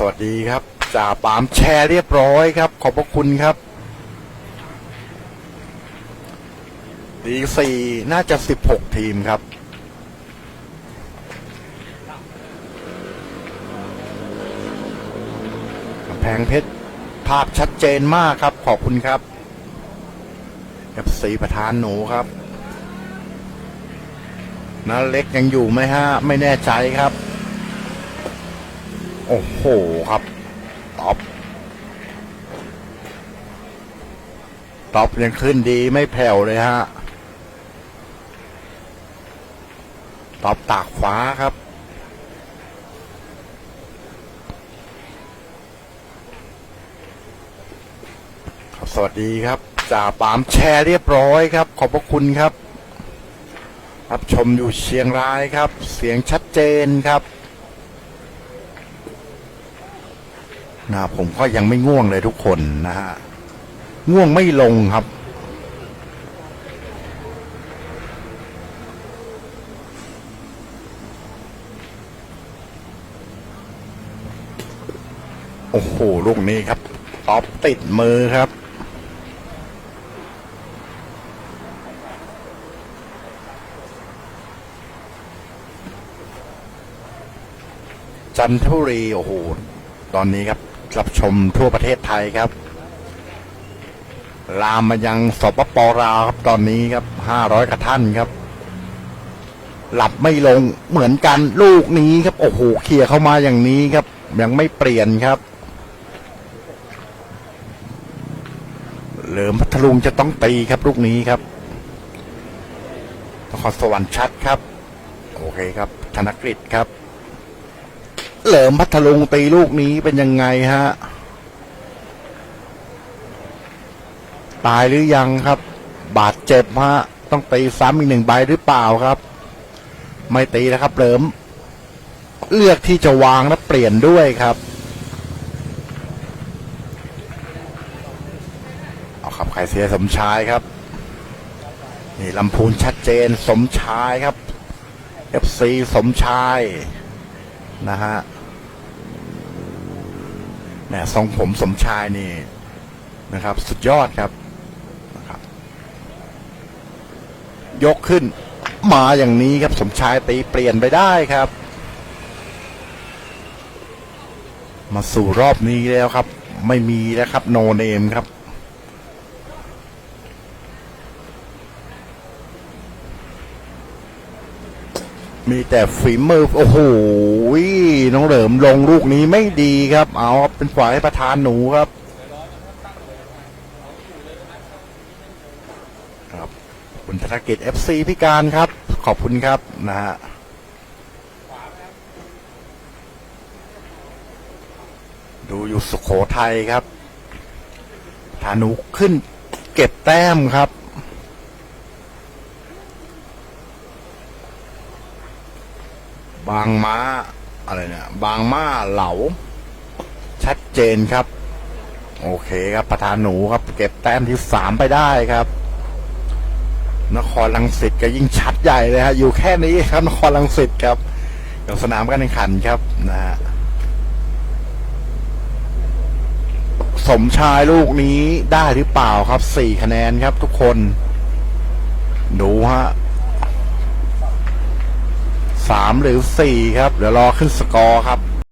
สวัสดีครับจ่าปามแชร์เรียบร้อยครับ ขอบพระคุณครับ ดีสี่น่าจะสิบหกทีมครับแพงเพชรภาพชัดเจนมากครับ ขอบคุณครับเอฟซีประธานหนูครับนาเล็กยังอยู่ไหมฮะ ไม่แน่ใจครับ โอ้โหครับตอบตอบยังขึ้นดีไม่แผ่วเลยฮะตอบตากขวาครับครับสวัสดีครับจ่าปามแชร์เรียบร้อยครับ ขอบพระคุณครับ รับชมอยู่เชียงรายครับ เสียงชัดเจนครับ นะผมก็ยังไม่ง่วงเลยทุกคนนะฮะ ง่วงไม่ลงครับ โอ้โห ลูกนี้ครับตอบติดมือครับจันทบุรีโอ้โห ตอนนี้ครับ รับชมทั่วประเทศไทยครับ ลามมายังสปปลาวครับตอนนี้ครับห้าร้อยกระท่านครับ หลับไม่ลงเหมือนกันลูกนี้ครับ โอ้โหเคลียร์เข้ามาอย่างนี้ครับ ยังไม่เปลี่ยนครับเหลิมพัทลุงจะต้องตีครับลูกนี้ครับนครสวรรค์ชัดครับ โอเคครับ ธนกฤษครับ เหลิมพัทลุงตีลูกนี้เป็นยังไงฮะ ตายหรือยังครับ บาดเจ็บฮะ ต้องตีซ้ำอีกหนึ่งใบหรือเปล่าครับ ไม่ตีนะครับเหลิม เลือกที่จะวางและเปลี่ยนด้วยครับเอาครับใครเสียสมชายครับ นี่ลำพูนชัดเจนสมชายครับ FC สมชายนะฮะ แหมทรงผมสมชายนี่นะครับ สุดยอดครับนะครับ ยกขึ้น มาอย่างนี้ครับสมชายตีเปลี่ยนไปได้ครับ มาสู่รอบนี้แล้วครับ ไม่มีแล้วครับ โนเนมครับ มีแต่ฝีมือโอ้โหน้องเหลิมลงลูกนี้ไม่ดีครับ เอาเป็นฝ่ายให้ประธานหนูครับครับคุณธนกิจ FC พิการครับ ขอบคุณครับนะฮะดูอยู่สุขโขทัยครับธานุขึ้นเก็บแต้มครับ บางม้าอะไรเนี่ยบางม้าเหลา ชัดเจนครับ โอเคครับประธานหนูครับ เก็บแต้มที่สามไปได้ครับ นครลังสิตก็ยิ่งชัดใหญ่เลยฮะอยู่แค่นี้ครับ นครลังสิตครับกับสนามการแข่งขันครับนะฮะสมชายลูกนี้ได้หรือเปล่าครับสี่คะแนนครับทุกคน ดูฮะ สามหรือสี่ครับ เดี๋ยวรอขึ้นสกอร์ครับ